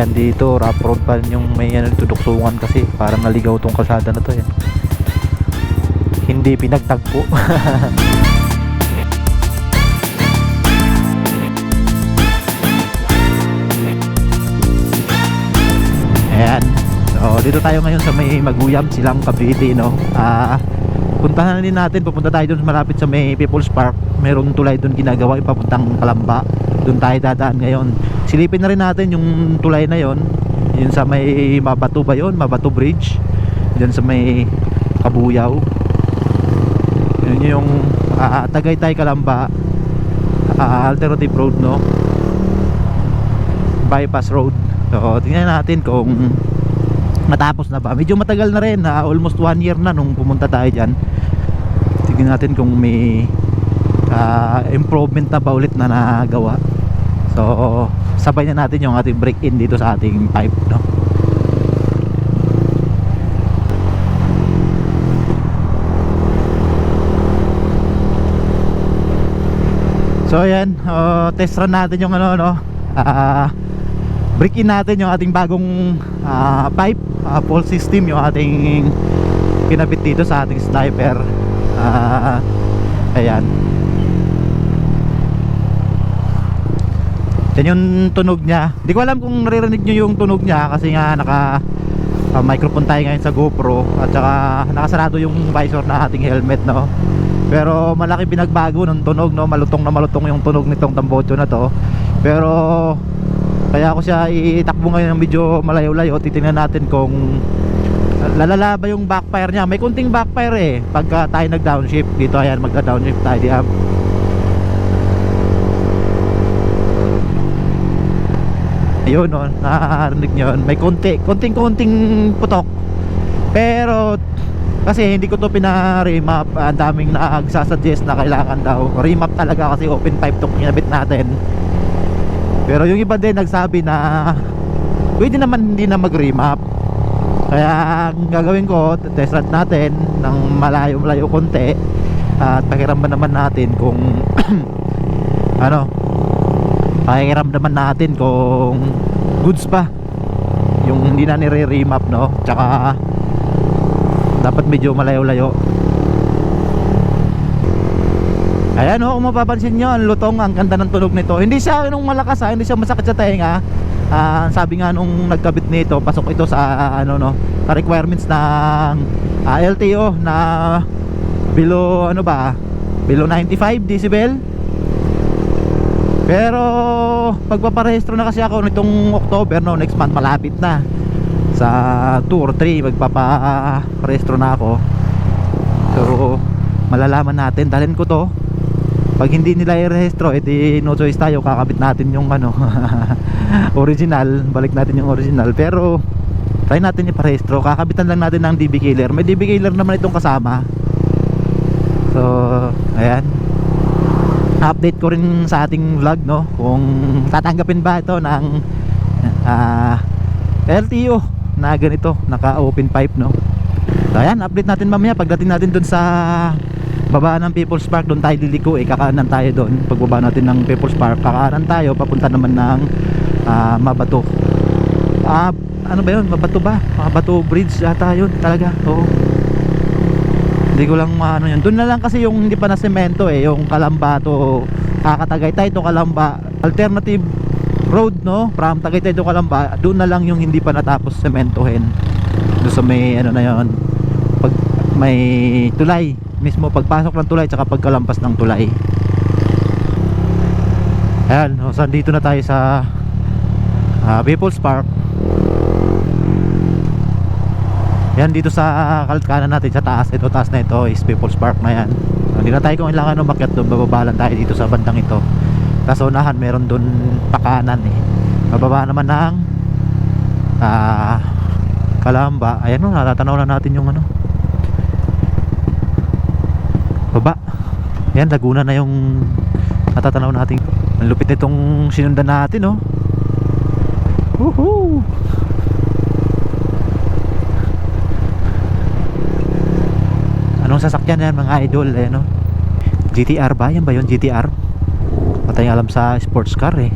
Ayan dito, rough road pa yung may ano, tuduktungan kasi parang naligaw tong kalsada na to yan. Hindi pinagtagpo. Ayan. So, dito tayo ngayon sa may Maguyam, Silang Cavite, no? Ah, puntahan din natin, pupunta tayo doon malapit sa may People's Park. Meron tulay doon ginagawa, ipapuntang Kalamba. Doon tayo dadaan ngayon. Silipin na rin natin yung tulay na yon. Yun sa may Mabato ba yun? Mabato Bridge. Diyan sa may Kabuyaw. Yun yung ah, Tagaytay Kalamba ah, alternative road, no? Bypass road. So, tingnan natin kung matapos na ba. Medyo matagal na rin, ha? almost one year na nung pumunta tayo dyan. Tingnan natin kung may ah, improvement na ba ulit na nagawa. So, sabay na natin yung ating break-in dito sa ating pipe, no? So ayan, uh, test run natin yung ano no. Ah break in natin yung ating bagong ah, pipe, ah, full system yung ating kinabit dito sa ating sniper. Ah ayan. Yan yung tunog niya. Hindi ko alam kung naririnig nyo yung tunog niya kasi nga naka ah, microphone tayo ngayon sa GoPro at saka nakasarado yung visor na ating helmet no. Pero malaki pinagbago ng tunog no, malutong na malutong yung tunog nitong tambocho na to. Pero kaya ako siya itakbo ngayon ng medyo malayo-layo, titingnan natin kung lalala ba yung backfire niya. May kunting backfire eh pagka tayo nag-downshift dito. Ayan, magda-downshift tayo di ab. Ayun no, nakakarinig nyo. May konti, konting-konting putok. Pero kasi hindi ko to pina-remap ang daming nagsasuggest na kailangan daw remap talaga kasi open pipe tong kinabit natin pero yung iba din nagsabi na pwede naman hindi na mag-remap. Kaya ang gagawin ko test run natin ng malayo-malayo konti. At pakiramdaman naman natin kung ano pakiramdaman natin kung goods pa yung hindi na nire-remap no? Tsaka dapat medyo malayo-layo ayan o kung mapapansin nyo ang lutong ang ganda ng tunog nito. Hindi siya nung malakas ha? Hindi siya masakit sa tenga. Ah, sabi nga nung nagkabit nito pasok ito sa ano no sa requirements ng ah, LTO na below ano ba below 95 decibel. Pero pagpaparehistro na kasi ako nitong October no next month malapit na. Sa 2 or 3 magpaparehistro na ako. So malalaman natin. Dalhin ko to pag hindi nila i-rehistro edi no choice tayo kakabit natin yung ano original. Balik natin yung original. Pero try natin iparehistro. Kakabitan lang natin ng DB killer. May DB killer naman itong kasama. So ayan. Update ko rin sa ating vlog no? Kung tatanggapin ba ito ng ah, LTO na ganito naka open pipe no? So ayan update natin mamaya pagdating natin dun sa baba ng People's Park doon tayo liliko eh. Kakanan tayo doon. Pagbaba natin ng People's Park kakanan tayo papunta naman ng ah, Mabato. Ah ano ba yun? Mabato ba? Mabato Bridge yata yun talaga? Oo. Hindi ko lang maano yun. Doon na lang kasi yung hindi pa na semento eh yung Kalamba to kakatagaytay to Kalamba alternative road no? From Tagaytay to Kalamba doon na lang yung hindi pa natapos sementohin. Doon sa may ano na yun pag may tulay mismo pagpasok ng tulay tsaka pagkalampas ng tulay. Ayan so dito na tayo sa ah, People's Park. Yan dito sa kanan natin sa taas ito taas na ito is People's Park na yan. Hindi na tayo kung kailangan umakyat doon bababalan tayo dito sa bandang ito. Sa unahan meron doon pakanan eh. Bababa naman ng ah Kalamba ayan o natatanaw na natin yung ano baba yan Laguna na yung natatanaw natin ang lupit nitong sinundan natin oh Woohoo! Anong sasakyan yan mga idol eh no? GTR ba? Yan ba yun GTR? Patay alam sa sports car eh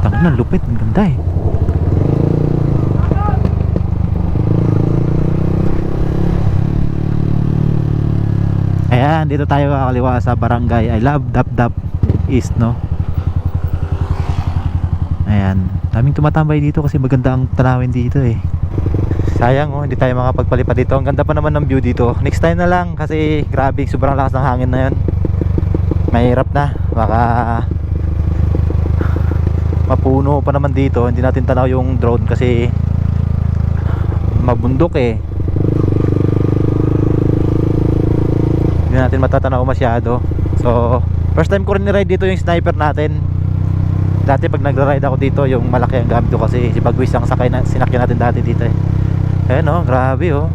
Tangin na lupit, ang ganda eh Ayan, dito tayo kakaliwa sa barangay I love Dap Dap East, no? Ayan, daming tumatambay dito kasi maganda ang tanawin dito eh. Sayang oh, hindi tayo makapagpalipad dito. Ang ganda pa naman ng view dito. Next time na lang kasi grabe, sobrang lakas ng hangin na 'yon. Mahirap na. Baka mapuno pa naman dito. Hindi natin tanaw yung drone kasi mabundok eh. Hindi natin matatanaw masyado. So, first time ko rin ni-ride dito yung sniper natin. Dati pag nagra-ride ako dito, yung malaki ang gamit ko kasi si Bagwis ang sakay na, sinakyan natin dati dito eh. Ayan oh, grabe oh.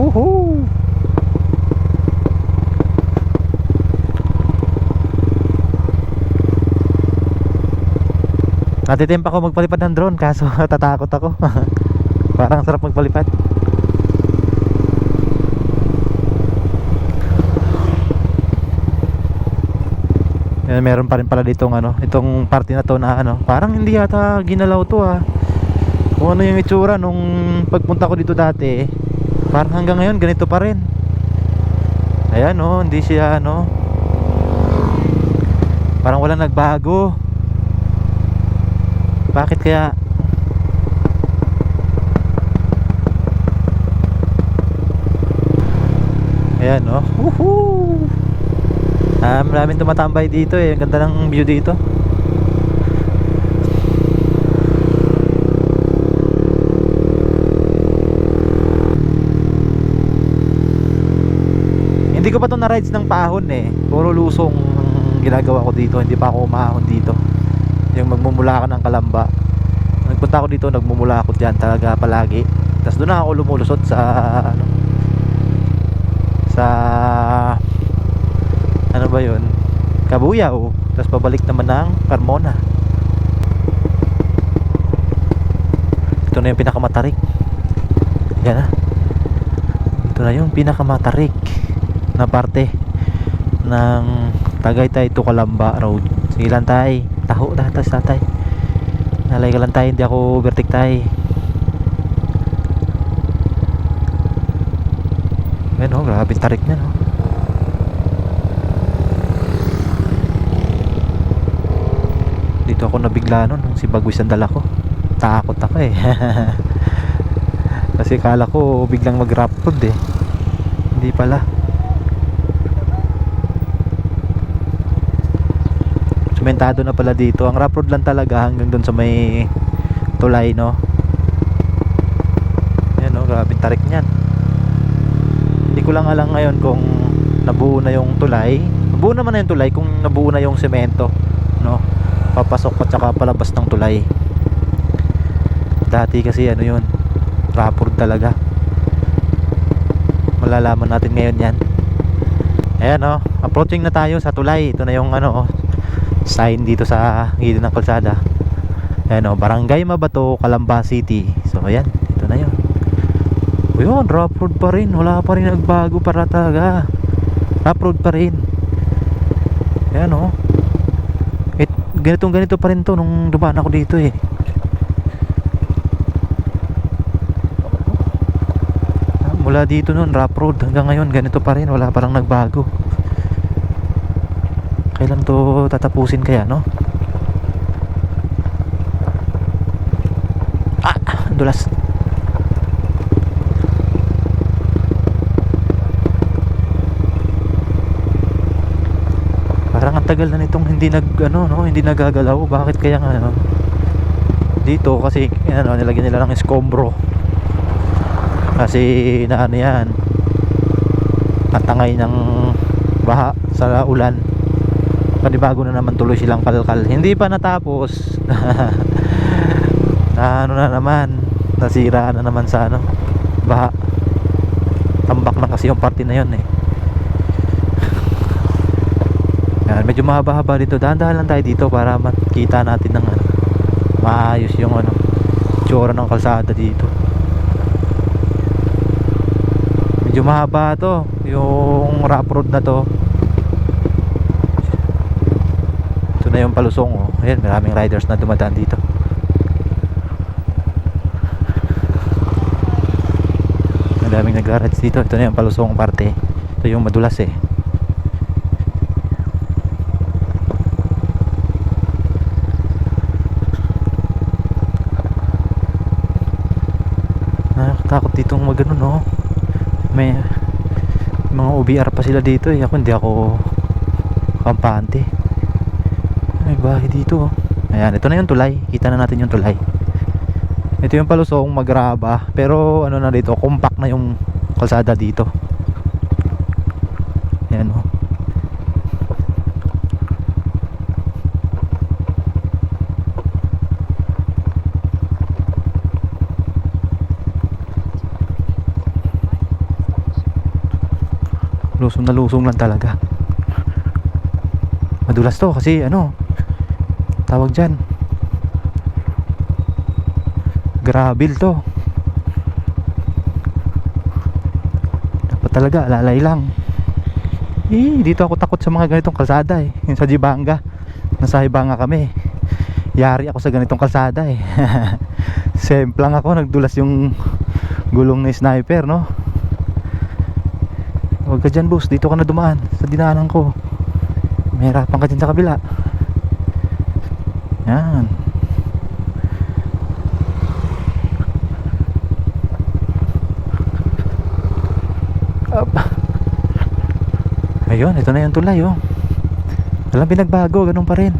Woohoo! Natitimpa ko magpalipad ng drone kaso tatakot ako. Parang sarap magpalipad. Yan, meron pa rin pala ditong ano, itong party na to na ano, parang hindi yata ginalaw to ah. Kung ano yung itsura nung pagpunta ko dito dati, parang hanggang ngayon ganito pa rin. Ayan oh, hindi siya ano. Parang wala nagbago. Bakit kaya? Ayan oh. Woohoo! Ah, maraming tumatambay dito eh. Ang ganda ng view dito. Hindi ko pa to na-rides ng pahon eh. Puro lusong ginagawa ko dito. Hindi pa ako umahon dito. Yung magmumula ka ng kalamba. Nagpunta ako dito, nagmumula ako dyan talaga palagi. Tapos doon ako lumulusot sa ano, sa ano ba yun? Kabuyaw. Tapos pabalik naman ng Carmona. Ito na yung pinakamatarik. Yan na. Ito na yung pinakamatarik na parte ng Tagaytay to Calamba Road. Sige lang tay. Taho datas tatay nalay ka lang tayo hindi ako overtake tay. Yan oh grabe tarik niya no dito ako nabigla nun nung si Bagwis ang dala ko. Takot ako eh. Kasi kala ko biglang mag road eh. Hindi pala. Sementado na pala dito. Ang rough road lang talaga hanggang dun sa may tulay no? Yan no? Grabe tarik niyan. Hindi ko lang alam ngayon kung nabuo na yung tulay. Nabuo naman na yung tulay kung nabuo na yung semento no papasok at saka palabas ng tulay. Dati kasi ano yun rapor talaga. Malalaman natin ngayon yan. Ayan oh. Approaching na tayo sa tulay. Ito na yung ano oh, sign dito sa gilid ng kalsada. Ayan oh barangay Mabato Calamba City. So ayan ito na yun. O yun rough road pa rin. Wala pa rin nagbago para talaga rough pa rin. Ayan oh. eh, ganitong ganito pa rin to nung dumaan ako dito eh. Mula dito nun rough road hanggang ngayon ganito pa rin wala parang nagbago. Kailan to tatapusin kaya no? Ah dulas parang ang tagal na nitong hindi nag ano no hindi nagagalaw. Bakit kaya nga ano dito? Kasi ano nilagyan nila ng escombro. Kasi na ano yan natangay ng baha sa ulan. Panibago na naman tuloy silang kalkal. Hindi pa natapos. Na ano na naman nasira na naman sa ano baha. Tambak na kasi yung party na yun eh yan, medyo mahaba-haba dito. Dahan-dahan lang tayo dito para makita natin ng ano maayos yung ano tsura ng kalsada dito. Medyo mahaba to yung rough road na to. Ito na yung palusong oh. ayan maraming riders na dumadaan dito. Madaming nagra-rides dito. Ito na yung palusong parte. Ito yung madulas eh nakakatakot dito mag ano no? May mga OBR pa sila dito eh. Ako hindi ako kampante. May bahay dito oh. ayan ito na yung tulay. Kita na natin yung tulay. Ito yung palusong magraba pero ano na dito compact na yung kalsada dito ayan oh. Lusong na lusong lang talaga. Madulas to kasi ano tawag dyan. Gravel to. Dapat talaga lalay lang. Eh dito ako takot sa mga ganitong kalsada eh. Yung sa Jibanga. Nasa Hibanga kami. Yari ako sa ganitong kalsada eh. Semplang ako nagdulas yung gulong ni sniper no Huwag ka dyan boss, dito ka na dumaan sa dinaanan ko. Mahirapan ka dyan sa kabila. Yan. Up. Ayun, ito na yung tulay oh. Walang pinagbago, ganun pa rin.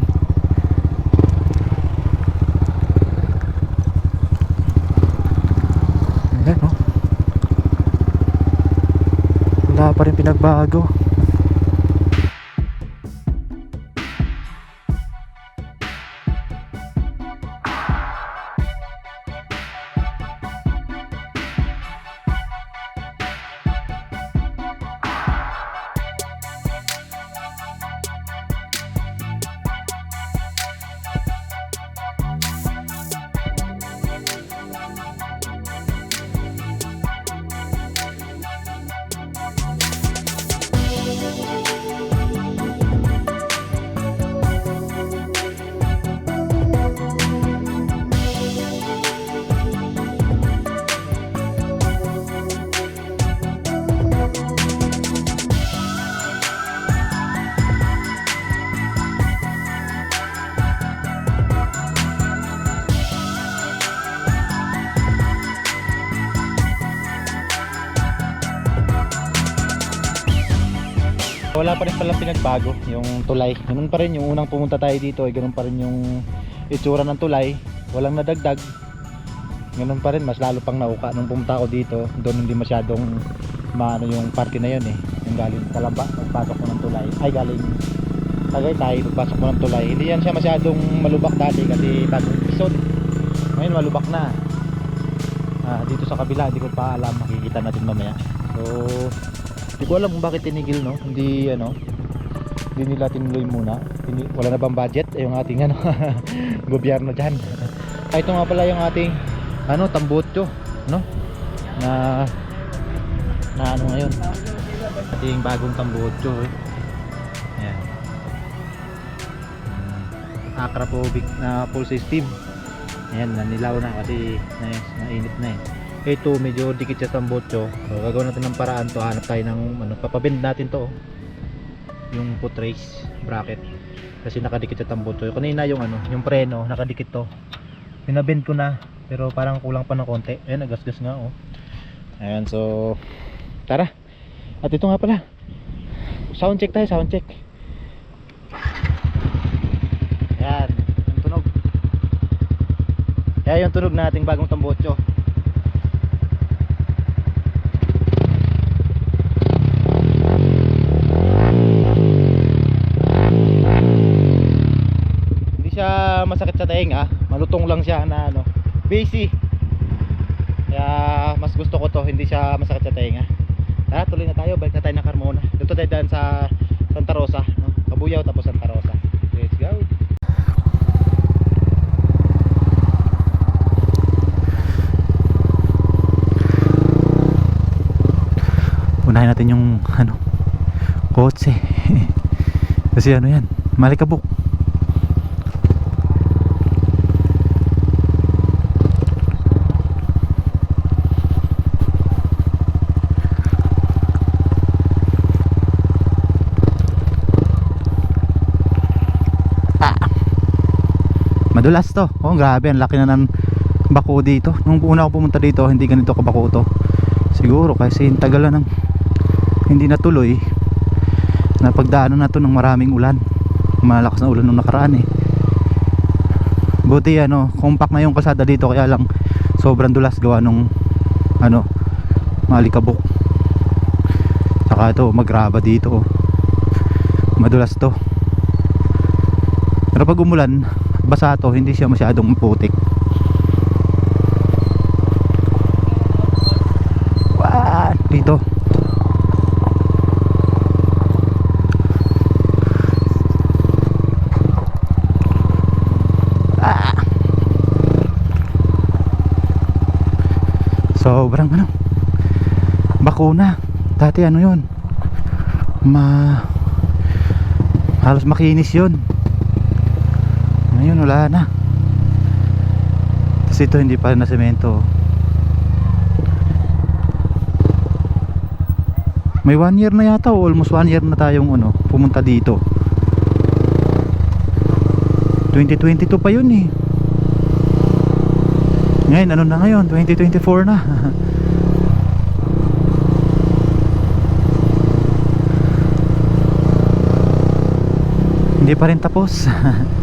Ayan oh. Wala pa rin pinagbago. Wala pa rin palang pinagbago yung tulay. Ganun pa rin yung unang pumunta tayo dito, ay ganun pa rin yung itsura ng tulay. Walang nadagdag. Ganun pa rin, mas lalo pang nauka nung pumunta ako dito. Doon hindi masyadong maano yung party na yun eh. Yung galing Kalamba, pagpasok mo ng tulay. Ay galing Tagaytay, pagpasok mo ng tulay. Hindi yan siya masyadong malubak dati kasi bagong episode. Ngayon malubak na. Ah, dito sa kabila, hindi ko pa alam, makikita natin mamaya. So, hindi ko alam kung bakit tinigil no. Hindi ano. Hindi nila tinuloy muna. Hindi, wala na bang budget eh, yung ating ano gobyerno diyan. Ay ito nga pala yung ating ano tambutso, no? Na na ano ngayon. Ating bagong tambutso eh. Ayan. Hmm. Acraphobic na full system. Ayan, nanilaw na kasi na, nainit na eh ito medyo dikit siya sa botso so, gagawin natin ng paraan to. Hanap tayo ng ano, papabend natin to oh. yung foot race bracket. Kasi nakadikit sa botso kanina yung ano yung preno nakadikit to. Pinabend ko na pero parang kulang pa ng konti. Ayan nagasgas nga oh. Ayan so tara. At ito nga pala. Sound check tayo sound check. Ayan yung tunog. Ayan yung tunog nating bagong tambotso hindi masakit sa tenga malutong lang siya na ano basic kaya mas gusto ko to hindi siya masakit sa tenga. Tara tuloy na tayo balik na tayo ng Carmona dito tayo daan sa Santa Rosa no? Kabuyaw tapos Santa Rosa. Let's go! Unahin natin yung ano kotse. Kasi ano yan malikabok Madulas to. Oh, grabe, ang laki na ng bako dito. Nung una ako pumunta dito, hindi ganito kabako to. Siguro kasi yung tagal na ng hindi natuloy. Napagdaanan na to ng maraming ulan. Malakas na ulan nung nakaraan eh. Buti ano, compact na yung kalsada dito kaya lang sobrang dulas gawa nung ano, malikabok. Saka ito, magraba dito. oh. Madulas to. Pero pag umulan, basa to, hindi siya masyadong putik. Wow, dito. Ah. Sobrang ano. Bakuna. Dati ano 'yon? Ma halos makinis 'yon. Ngayon wala na. Kasi ito hindi pa na semento. May one year na yata o almost one year na tayong ano, pumunta dito. 2022 pa yun eh. Ngayon, ano na ngayon? 2024 na. Hindi pa rin tapos.